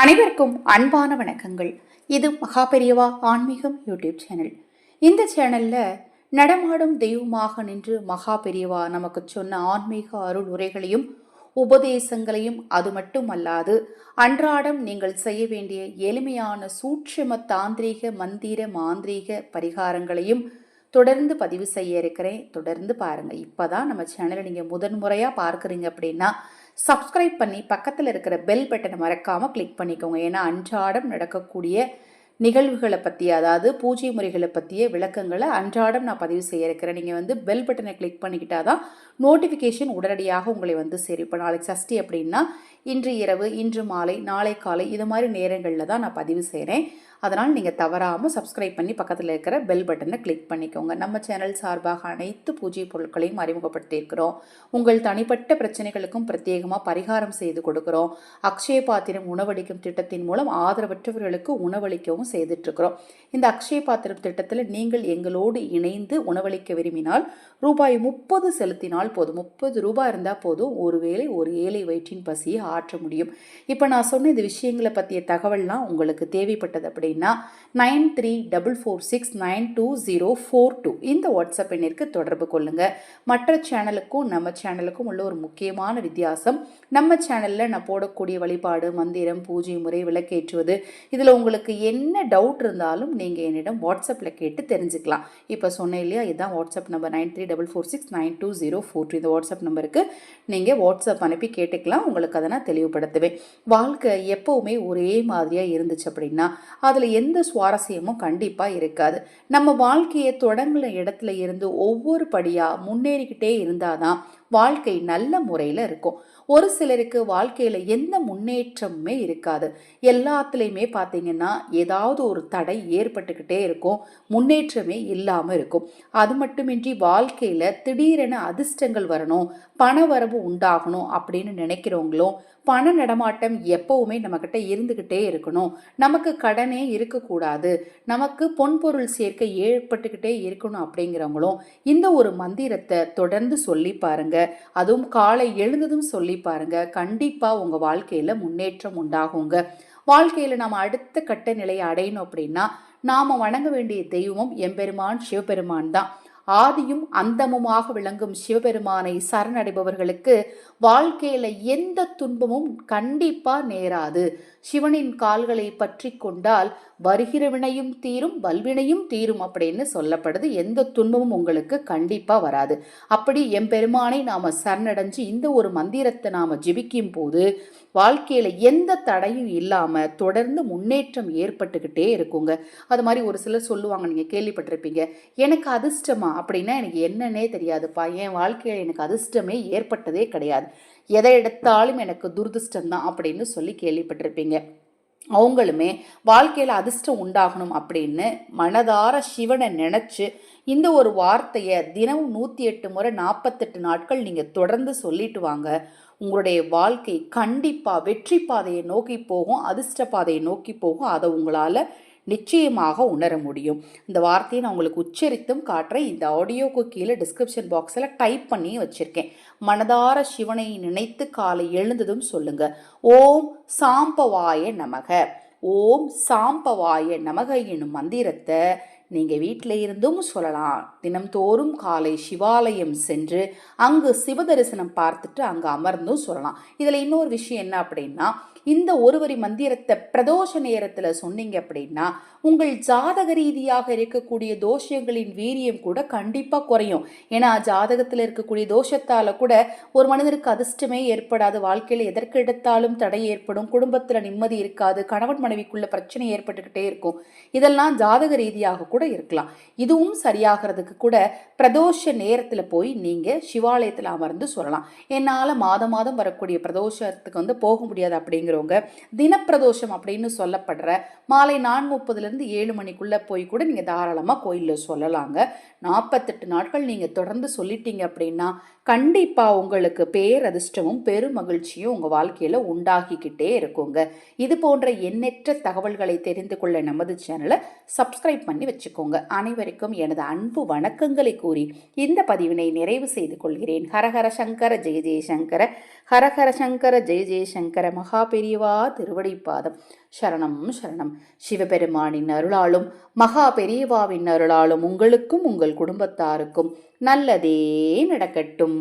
அனைவருக்கும் அன்பான வணக்கங்கள். இது மகாபெரியவா ஆன்மீகம் யூடியூப் சேனல். இந்த சேனலில் நடமாடும் தெய்வமாக நின்று மகா பெரியவா நமக்கு சொன்ன ஆன்மீக அருள் உரைகளையும் உபதேசங்களையும் அது மட்டுமல்லாது அன்றாடம் நீங்கள் செய்ய வேண்டிய எளிமையான சூட்சும தாந்திரீக மந்திர மாந்திரீக பரிகாரங்களையும் தொடர்ந்து பதிவு செய்ய இருக்கிறேன். தொடர்ந்து பாருங்கள் இப்போ தான் நம்ம சேனலை நீங்கள் முதன்முறையாக பார்க்குறீங்க அப்படின்னா சப்ஸ்கிரைப் பண்ணி பக்கத்தில் இருக்கிற பெல் பட்டனை மறக்காமல் கிளிக் பண்ணிக்கோங்க. ஏன்னா அன்றாடம் நடக்கக்கூடிய நிகழ்வுகளை பற்றி அதாவது பூஜை முறைகளை பற்றிய விளக்கங்களை அன்றாடம் நான் பதிவு செய்ய இருக்கிறேன் நீங்கள் வந்து பெல் பட்டனை கிளிக் பண்ணிக்கிட்டா தான் நோட்டிஃபிகேஷன் உடனடியாக உங்களை வந்து சரி இப்போ நாளைக்கு சஷ்டி அப்படின்னா இன்று இரவு இன்று மாலை நாளை காலை இது மாதிரி நேரங்களில் தான் நான் பதிவு செய்கிறேன் அதனால் நீங்கள் தவறாமல் சப்ஸ்கிரைப் பண்ணி பக்கத்தில் இருக்கிற பெல் பட்டனை கிளிக் பண்ணிக்கோங்க. நம்ம சேனல் சார்பாக அனைத்து பூஜை பொருட்களையும் அறிமுகப்படுத்தியிருக்கிறோம் உங்கள் தனிப்பட்ட பிரச்சனைகளுக்கும் பிரத்யேகமாக பரிகாரம் செய்து கொடுக்குறோம். அக்ஷய பாத்திரம் உணவளிக்கும் திட்டத்தின் மூலம் ஆதரவற்றவர்களுக்கு உணவளிக்கவும் செய்துட்ருக்கிறோம் இந்த அக்ஷய பாத்திரம் திட்டத்தில் நீங்கள் எங்களோடு இணைந்து உணவளிக்க விரும்பினால் ரூபாய் முப்பது செலுத்தினால் போதும். முப்பது ரூபாய் இருந்தால் போதும். ஒரு வேளை ஒரு ஏழை வயிற்றின் பசியை ஆற்ற முடியும். இப்போ நான் சொன்ன இந்த விஷயங்களை பற்றிய தகவல்லாம் உங்களுக்கு தேவைப்பட்டது அப்படின்னு nine three double four six nine two zero four two. இந்த வாட்ஸ்அப் எண்ணிற்கு தொடர்பு கொள்ளுங்கள் மற்ற சேனலுக்கும் நம்ம சேனலுக்கும் உள்ள ஒரு முக்கியமான வித்தியாசம் நம்ம சேனலில் நான் போடக்கூடிய வழிபாடு மந்திரம் பூஜை முறை விளக்கேற்றுவது இதில் உங்களுக்கு என்ன டவுட் இருந்தாலும் நீங்கள் என்னிடம் வாட்ஸ்அப்பில் கேட்டு தெரிஞ்சுக்கலாம். இப்போ சொன்னேன் இல்லையா இதுதான் WhatsApp number nine three double four six nine two zero four two. இந்த வாட்ஸ்அப் நம்பருக்கு நீங்கள் வாட்ஸ்அப் அனுப்பி கேட்டுக்கலாம். உங்களுக்கு அதை நான் தெளிவுபடுத்துவேன். வாழ்க்கை எப்போவுமே ஒரே மாதிரியாக இருந்துச்சு அப்படின்னா அதில் எந்த சுவாரஸ்யமும் கண்டிப்பாக இருக்காது. நம்ம வாழ்க்கையை தொடங்குன இடத்துல இருந்து ஒவ்வொரு படியாக முன்னேறிக்கிட்டே இருந்தால் தான் வாழ்க்கை நல்ல முறையில் இருக்கும். ஒரு சிலருக்கு வாழ்க்கையில் எந்த முன்னேற்றமுமே இருக்காது. எல்லாத்துலேயுமே பார்த்தீங்கன்னா ஏதாவது ஒரு தடை ஏற்பட்டுக்கிட்டே இருக்கும். முன்னேற்றமே இல்லாமல் இருக்கும். அது மட்டுமின்றி வாழ்க்கையில் திடீரென அதிர்ஷ்டங்கள் வரணும் பண வரவு உண்டாகணும் அப்படின்னு நினைக்கிறவங்களும் பண நடமாட்டம் எப்பவுமே நம்மக்கிட்ட இருந்துக்கிட்டே இருக்கணும். நமக்கு கடனே இருக்கக்கூடாது. நமக்கு பொன்பொருள் சேர்க்கை ஏற்பட்டுக்கிட்டே இருக்கணும் அப்படிங்கிறவங்களும் இந்த ஒரு மந்திரத்தை தொடர்ந்து சொல்லி பாருங்க. அதுவும் காலை எழுந்ததும் சொல்லி பாருங்க. கண்டிப்பாக உங்கள் வாழ்க்கையில் முன்னேற்றம் உண்டாகுங்க. வாழ்க்கையில் நாம் அடுத்த கட்ட நிலையை அடையணும் அப்படின்னா நாம் வணங்க வேண்டிய தெய்வமும் எம்பெருமான் சிவபெருமான் தான். ஆதியும் அந்தமுமாக விளங்கும் சிவபெருமானை சரணடைபவர்களுக்கு வாழ்க்கையில எந்த துன்பமும் கண்டிப்பா நேராது. சிவனின் கால்களை பற்றி கொண்டால் வருகிற வினையும் தீரும் வல்வினையும் தீரும் அப்படின்னு சொல்லப்படுது. எந்த துன்பமும் உங்களுக்கு கண்டிப்பா வராது. அப்படி எம்பெருமானை நாம சரணடைஞ்சு இந்த ஒரு மந்திரத்தை நாம ஜிபிக்கும் போது வாழ்க்கையில எந்த தடையும் இல்லாம தொடர்ந்து முன்னேற்றம் ஏற்பட்டுக்கிட்டே இருக்குங்க. அது மாதிரி ஒரு சிலர் சொல்லுவாங்க நீங்க கேள்விப்பட்டிருப்பீங்க எனக்கு அதிர்ஷ்டமா? அப்படின்னா எனக்கு என்னன்னே தெரியாதுப்பா. என் வாழ்க்கையில் எனக்கு அதிர்ஷ்டமே ஏற்பட்டதே கிடையாது. எதை எடுத்தாலும் எனக்கு துரதிர்ஷ்டம் தான் அப்படின்னு சொல்லி கேள்விப்பட்டிருப்பீங்க. அவங்களுமே வாழ்க்கையில் அதிர்ஷ்டம் உண்டாகணும் அப்படின்னு மனதார சிவனை நினச்சி இந்த ஒரு வார்த்தையை தினமும் நூற்றி எட்டு முறை நாற்பத்தெட்டு நாட்கள் நீங்கள் தொடர்ந்து சொல்லிட்டு வாங்க. உங்களுடைய வாழ்க்கை கண்டிப்பாக வெற்றி பாதையை நோக்கி போகும் அதிர்ஷ்ட பாதையை நோக்கி போகும். அதை உங்களால் நிச்சயமாக உணர முடியும். இந்த வார்த்தையை நான் உங்களுக்கு உச்சரித்தும் காட்டுறேன். இந்த ஆடியோக்கு கீழே டிஸ்கிரிப்ஷன் பாக்ஸில் டைப் பண்ணி வச்சுருக்கேன். மனதார சிவனை நினைத்து காலை எழுந்ததும் சொல்லுங்க. ஓம் சாம்பவாய நமக. ஓம் சாம்பவாய நமக எனும் மந்திரத்தை நீங்கள் வீட்டில் இருந்தும் சொல்லலாம். தினம்தோறும் காலை சிவாலயம் சென்று அங்கு சிவ தரிசனம் பார்த்துட்டு அங்கே அமர்ந்தும் சொல்லலாம். இதில் இன்னொரு விஷயம் என்ன அப்படின்னா இந்த ஒருவரி மந்திரத்தை பிரதோஷ நேரத்தில் சொன்னீங்க அப்படின்னா உங்கள் ஜாதக ரீதியாக இருக்கக்கூடிய தோஷங்களின் வீரியம் கூட கண்டிப்பாக குறையும். ஏன்னா ஜாதகத்தில் இருக்கக்கூடிய தோஷத்தால் கூட ஒரு மனிதருக்கு அதிர்ஷ்டமே ஏற்படாது. வாழ்க்கையில் எதற்கு எடுத்தாலும் தடை ஏற்படும். குடும்பத்தில் நிம்மதி இருக்காது. கணவன் மனைவிக்குள்ள பிரச்சனை ஏற்பட்டுக்கிட்டே இருக்கும். இதெல்லாம் ஜாதக ரீதியாக கூட இருக்கலாம். இதுவும் சரியாகிறதுக்கு கூட பிரதோஷ நேரத்தில் போய் நீங்கள் சிவாலயத்தில் அமர்ந்து சொல்லலாம். என்னால் மாதம் மாதம் வரக்கூடிய பிரதோஷத்துக்கு வந்து போக முடியாது அப்படிங்கிறவங்க தினப்பிரதோஷம் அப்படின்னு சொல்லப்படுற மாலை நான்கு முப்பதுலேருந்து ஏழு மணிக்குள்ளே போய் கூட நீங்கள் தாராளமாக கோயிலில் சொல்லலாங்க. நாற்பத்தெட்டு நாட்கள் நீங்கள் தொடர்ந்து சொல்லிட்டீங்க அப்படின்னா கண்டிப்பாக உங்களுக்கு பேரதிர்ஷ்டமும் பெருமகிழ்ச்சியும் உங்கள் வாழ்க்கையில் உண்டாகிக்கிட்டே இருக்குங்க. இது போன்ற எண்ணற்ற தகவல்களை தெரிந்து கொள்ள நமது சேனலை சப்ஸ்கிரைப் பண்ணி வச்சுக்கோங்க. அனைவருக்கும் எனது அன்பு வணக்கங்களை கூறி இந்த பதிவினை நிறைவு செய்து கொள்கிறேன். ஹரஹர சங்கர ஜெய ஜெயசங்கர ஹரஹர சங்கர ஜெய ஜெயசங்கர மகா பெரியவா திருவடிப்பாதம். சரணம் சரணம். சிவபெருமானின் அருளாலும் மகா பெரியவாவின் அருளாலும் உங்களுக்கும் உங்கள் குடும்பத்தாருக்கும் நல்லதே நடக்கட்டும்.